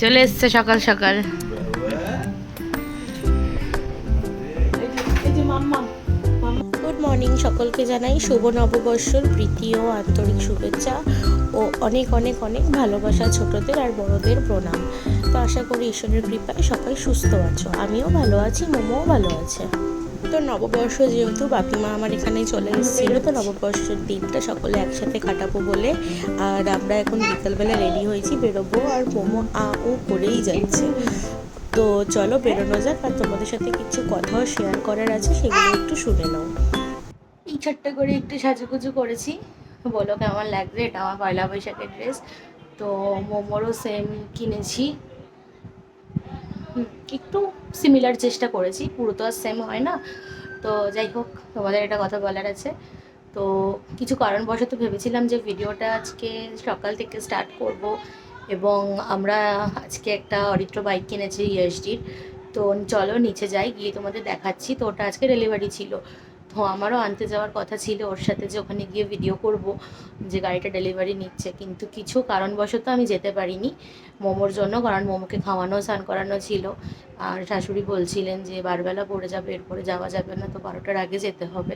চলে এসছে সকাল সকাল। গুড মর্নিং সকলকে জানাই শুভ নববর্ষর প্রীতি ও আন্তরিক শুভেচ্ছা ও অনেক অনেক অনেক ভালোবাসা ছোটদের আর বড়দের প্রণাম। তো আশা করি ঈশ্বরের কৃপায় সবাই সুস্থ আছো। আমিও ভালো আছি, মোমোও ভালো আছে। তো নববর্ষ যেহেতু বাপি মা আমার এখানে চলে এসেছিল, তো নববর্ষের দিনটা সকলে একসাথে কাটাবো বলে। আর আমরা এখন বিকালবেলা রেডি হয়েছি, বেরোবো আর মোমো আ ও করেই যাচ্ছে। তো চলো বেরোনো যাক আর তোমাদের সাথে কিছু কথাও শেয়ার করার আছে, সেগুলো একটু শুনে নাও। এই ছোট্ট করে একটু সাজুগুজু করেছি। বলো কেমন লাগছে? এটা আমার পয়লা বৈশাখের ড্রেস তো মোমোরও সেম কিনেছি। একটু সিমিলার চেষ্টা করেছি, পুরো তো আর সেম হয় না। তো যাই হোক, তোমাদের এটা কথা বলার আছে। তো কিছু কারণবশত ভেবেছিলাম যে ভিডিওটা আজকে সকাল থেকে স্টার্ট করব এবং আমরা আজকে একটা অরিত্র বাইক কিনেছি ইয়েসডির তো চলো নিচে যাই, গিয়ে তোমাদের দেখাচ্ছি। তো ওটা আজকে ডেলিভারি ছিল। তো আমারও আনতে যাওয়ার কথা ছিল ওর সাথে যে ওখানে গিয়ে ভিডিও করব, যে গাড়িটা ডেলিভারি নিচ্ছে। কিন্তু কিছু কারণবশত আমি যেতে পারিনি মোমোর জন্য, কারণ মোমোকে খাওয়ানো, স্নান করানো ছিল। আর শাশুড়ি বলছিলেন যে বারবেলা পড়ে যাবে, এরপরে যাওয়া যাবে না, তো বারোটার আগে যেতে হবে।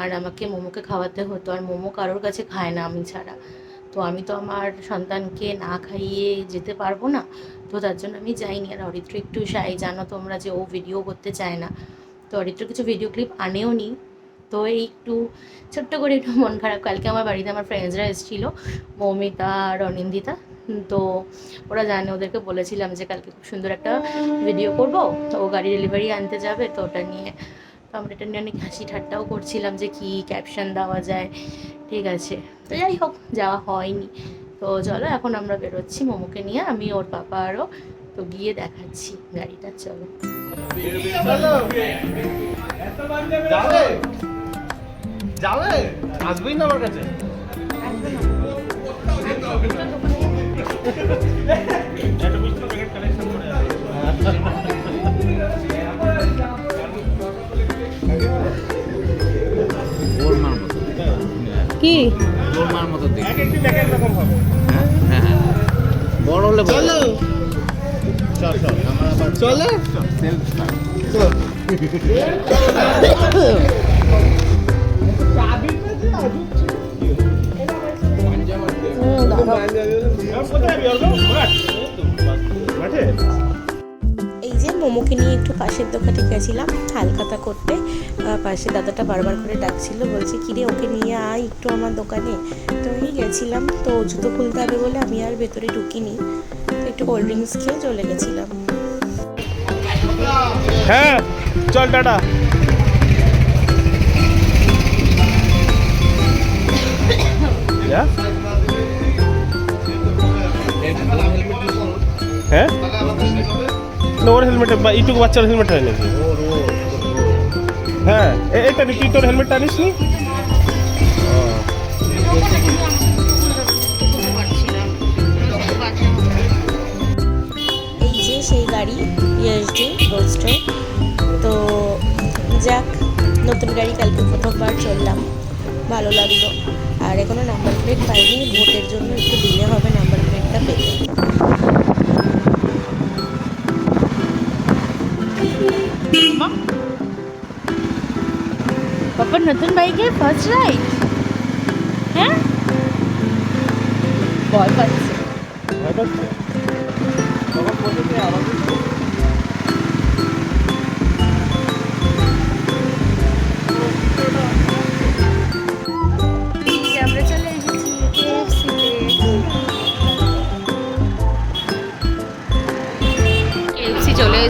আর আমাকে মোমোকে খাওয়াতে হতো, আর মোমো কারোর কাছে খায় না আমি ছাড়া। তো আমি তো আমার সন্তানকে না খাইয়ে যেতে পারব না, তো তার জন্য আমি যাইনি। আর অরিত্র একটু সাই জানো তোমরা যে ও ভিডিও করতে চায় না। তো অরিত্র কিছু ভিডিও ক্লিপ আনেও নি তো এই একটু ছোট্ট করে একটু মন খারাপ। কালকে আমার বাড়িতে আমার ফ্রেন্ডসরা এসেছিল, মৌমিতা আর অনিন্দিতা তো ওরা জানে, ওদেরকে বলেছিলাম যে কালকে খুব সুন্দর একটা ভিডিও করব। তো ও গাড়ি ডেলিভারি আনতে যাবে, তো ওটা নিয়ে তো আমরা এটা নিয়ে অনেক হাসি ঠাট্টাও করছিলাম যে কি ক্যাপশন দেওয়া যায়। ঠিক আছে, তো যাই হোক, যাওয়া হয়নি। তো চলো, এখন আমরা বেরোচ্ছি মোমোকে নিয়ে, আমি ওর পাপা আরও তো গিয়ে দেখাচ্ছি গাড়িটা, চলো। যাবে? আসবেই না আমার কাছে। গোলমার মতো কি মতো হবে। হ্যাঁ হ্যাঁ হ্যাঁ। বড় হলে। চলো। চল চল। আমার আবার চলো। এই যে মোমোকে নিয়ে একটু পাশের দোকানে গেছিলাম, হালখাতা করতে। পাশে দাদাটা বারবার করে ডাকছিল, বলছে কিরে ওকে নিয়ে আয় একটু আমার দোকানে। তো আমি গেছিলাম, তো জুতো খুলতে হবে বলে আমি আর ভেতরে ঢুকিনি। একটু কোল্ড ড্রিঙ্কস খেয়ে চলে গেছিলাম। হ্যাঁ চল টাটা। হ্যাঁ? না, ওর হেলমেট এইটুকু বাচ্চার হেলমেট হয় নাকি? হ্যাঁ এটা তুই তোর হেলমেটটা আনিস নি এই যে সেই গাড়ি ইএসডি রোস্টার তো যাক, নতুন গাড়ি কালকে প্রথমবার চললাম। ভালো লাগল। আর এখনও নাম্বার প্লেট পাইনি, ভোটের জন্য একটু দিলে হবে নাম্বার প্লেটটা পেতে। নতুন বাইকে ফার্স্ট রাইড হ্যাঁ? ভয় পাচ্ছে।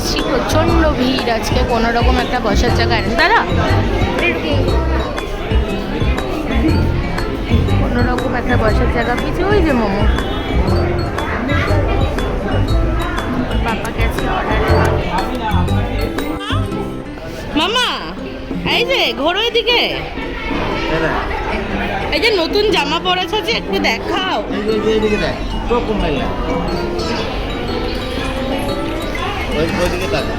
এসেছি প্রচণ্ড ভিড় আজকে কোনো রকম একটা বসার জায়গা নেই। দাদা কোনো রকম একটা বসার জায়গা। কিছু ওই যে মোমো? অর্ডার মামা, এই যে, ঘোরো এদিকে। এই যে নতুন জামা পরেছো যে, একটু দেখাও। ওইদিকে তাকা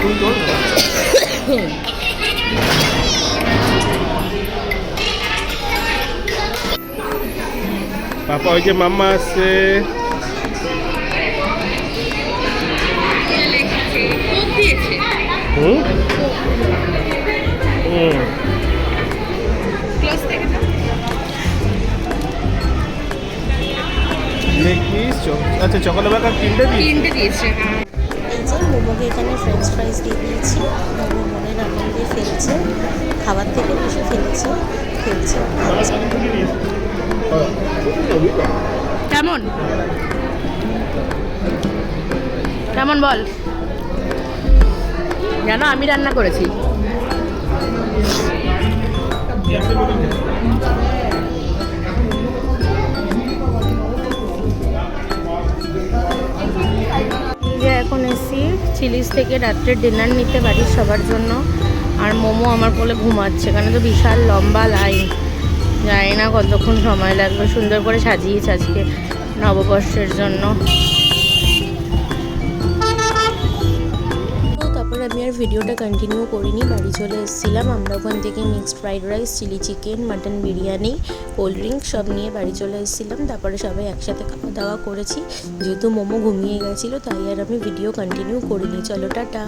তুই তোর পাপা ওই যে মাম্মা আসছে হুম হুম আচ্ছা চকোলেট বার্গার তিনটে দিই তিনটে দিয়েছে হ্যাঁ। এই যে মোমোকে এখানে ফ্রেঞ্চ ফ্রাইস দিয়ে দিয়েছি। মোমো মনের আনন্দে ফেলছে। খাবার থেকে বেশি ফেলছে। খেলছে কেমন? কেমন বল? জানো আমি রান্না করেছি। চিলিস থেকে রাত্রে ডিনার নিতে বাড়ির সবার জন্য। আর মোমো আমার কোলে ঘুমাচ্ছে কারণ তো বিশাল লম্বা লাইন। জানি না কতক্ষণ সময় লাগবে সুন্দর করে সাজিয়েছে আজকে নববর্ষের জন্য। ভিডিওটা কন্টিনিউ করিনি, বাড়ি চলে এসেছিলাম। আমরা ওখান থেকে mixed fried rice chilli chicken mutton biryani cold drink সব নিয়ে বাড়ি চলে এসেছিলাম। তারপরে সবাই একসাথে খাওয়া দাওয়া করেছি। যেহেতু মোমো ঘুমিয়ে গেছিল, তাই আর আমি ভিডিও কন্টিনিউ করিনি। চলো, টাটা।